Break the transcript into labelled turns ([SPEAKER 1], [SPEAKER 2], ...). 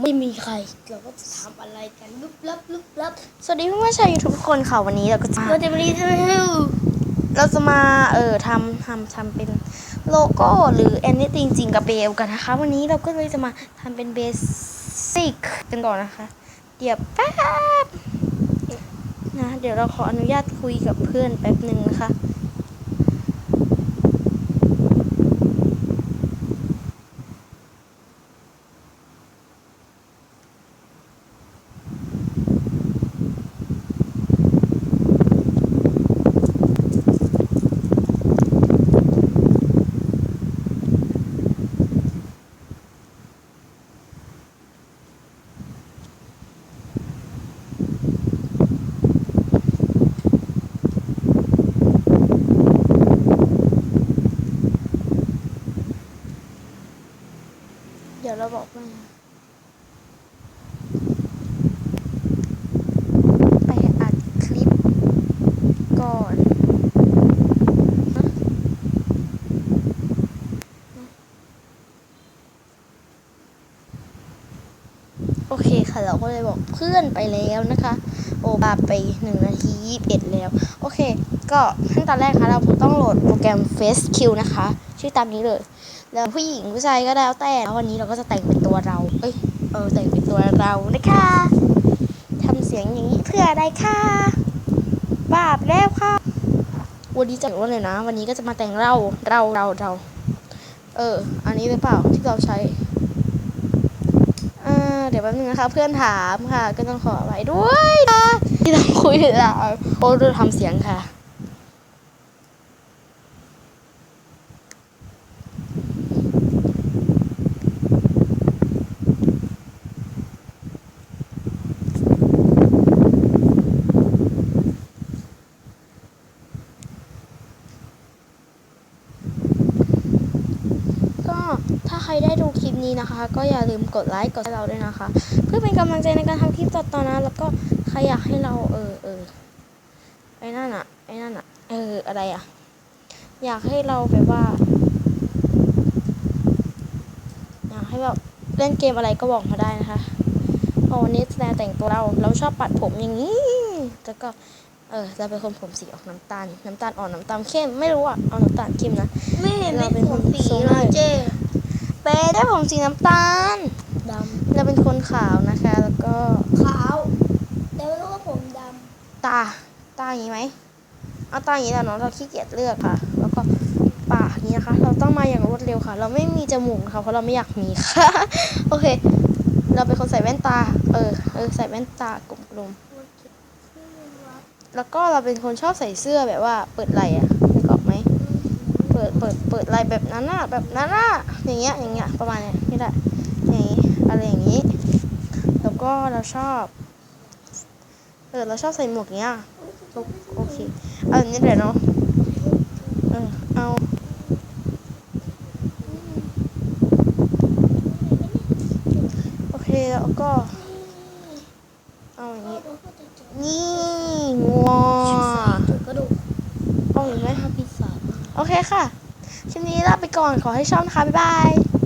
[SPEAKER 1] ไม่มีใคร เราก็จะทำอะไรกันลุบลับลุบลับ
[SPEAKER 2] สวัสดีเพื่อนๆชาวยูทูบทุกคนค่ะวันนี้เราก็จะ
[SPEAKER 1] เราจะมารีวิว
[SPEAKER 2] เราจะมาเอ่อทำทำทำเป็นโลโก้หรือ anything จริงกับเบลกันนะคะ วันนี้เราก็เลยจะมาทำเป็นเบสิกกันก่อนนะคะ เดี๋ยวแป๊บนะเดี๋ยวเราขออนุญาตคุยกับเพื่อนแป๊บหนึ่งนะคะ ดี๋ยวเราบอกว่าไปอัดคลิปก่อนโอเคค่ะเราก็เลยบอกเพื่อนไปแล้วนะคะ โอบาไปหนึ่งนาทียี่สิบเอ็ดแล้ว โอเค ก็ขั้นตอนแรกนะคะเราต้องโหลดโปรแกรม FaceQ นะคะ ชื่อตามนี้เลย แล้วผู้หญิงผู้ชายก็แล้วแต่แล้ววันนี้เราก็จะแต่งเป็นตัวเรา เอ้ย เออแต่งเป็นตัวเรานะคะทำเสียงอย่างนี้เพื่ออะไรคะบาปแล้วค่ะ วันนี้จะว่าเลยนะ วันนี้ก็จะมาแต่งเรา เราเราเรา เออ อันนี้หรือเปล่าที่เราใช้อ่าเดี๋ยวแป๊บนึงนะคะ เพื่อนถามค่ะ ก็ต้องขอไว้ด้วยนะที่ต้องคุยเราโอ้ดูทำเสียงค่ะ ก็ ถ้าใครได้ดูคลิปนี้นะคะ ก็อย่าลืมกดไลค์กดให้เราด้วยนะคะ เพื่อเป็นกำลังใจในการทำคลิปต่อๆนะ แล้วก็ใครอยากให้เราเออเออไอ้นั่นอะไอ้นั่นอะเอออะไรอะอยากให้เราแบบว่า อยากให้แบบเล่นเกมอะไรก็บอกมาได้นะคะเพราะวันนี้แสดงแต่งตัวเราเราชอบปัดผมอย่างนี้แล้วก็เออเราเป็นคนผมสีออกน้ำตาล น้ำตาลอ่อนน้ำตาลเข้มไม่รู้อะเอาน้ำตาลเข้มนะ
[SPEAKER 1] ไม่เห็น
[SPEAKER 2] เรา
[SPEAKER 1] ไม่
[SPEAKER 2] เป็น
[SPEAKER 1] ผ
[SPEAKER 2] คน
[SPEAKER 1] มสี
[SPEAKER 2] ทรง
[SPEAKER 1] เล
[SPEAKER 2] เลยย
[SPEAKER 1] เจ๊
[SPEAKER 2] เป็น ได้ผมสีน้ำตาล
[SPEAKER 1] ด
[SPEAKER 2] เราเป็นคนขาวนะคะ แล้วก็ำ
[SPEAKER 1] ขาวแต่ไม่รู้ว่าผมด
[SPEAKER 2] ตา ตาอย่างนี้ไหมเอาตาอย่างนี้แล้วเนาะเราขี้เกียจเลือกค่ะ แล้วก็ปากนี้นะคะ เราต้องมาอย่างรวดเร็วค่ะ เราไม่มีจมูกนะคะเพราะเราไม่อยากมีค่ะ โอเค เราเป็นคนใส่แว่นตา เออ เออ ใส่แว่นตากลมๆแล้วก็เราเป็นคนชอบใส่เสื้อแบบว่าเปิดไหล่อะนึกอ เปิดเปิดเปิดไหล่แบบนั้นอะแบบนั้นอะอย่างเงี้ยอย่างเงี้ยประมาณเนี้ยนี่แหละอย่างงี้อะไรอย่างงี้ แล้วก็เราชอบเออเราชอบใส่หมวกเนี้ยโอโอเคเอาอันนี้เดี๋ยวเนาะเออเอาโอเคแล้วก็เอาอย่างนี้นี่งัว
[SPEAKER 1] ถูกกระดูก
[SPEAKER 2] เอาอีกไหม
[SPEAKER 1] พิซซ่า
[SPEAKER 2] โอเคค่ะคลิปนี้ลาไปก่อนขอให้ชอบนะคะบ๊ายบาย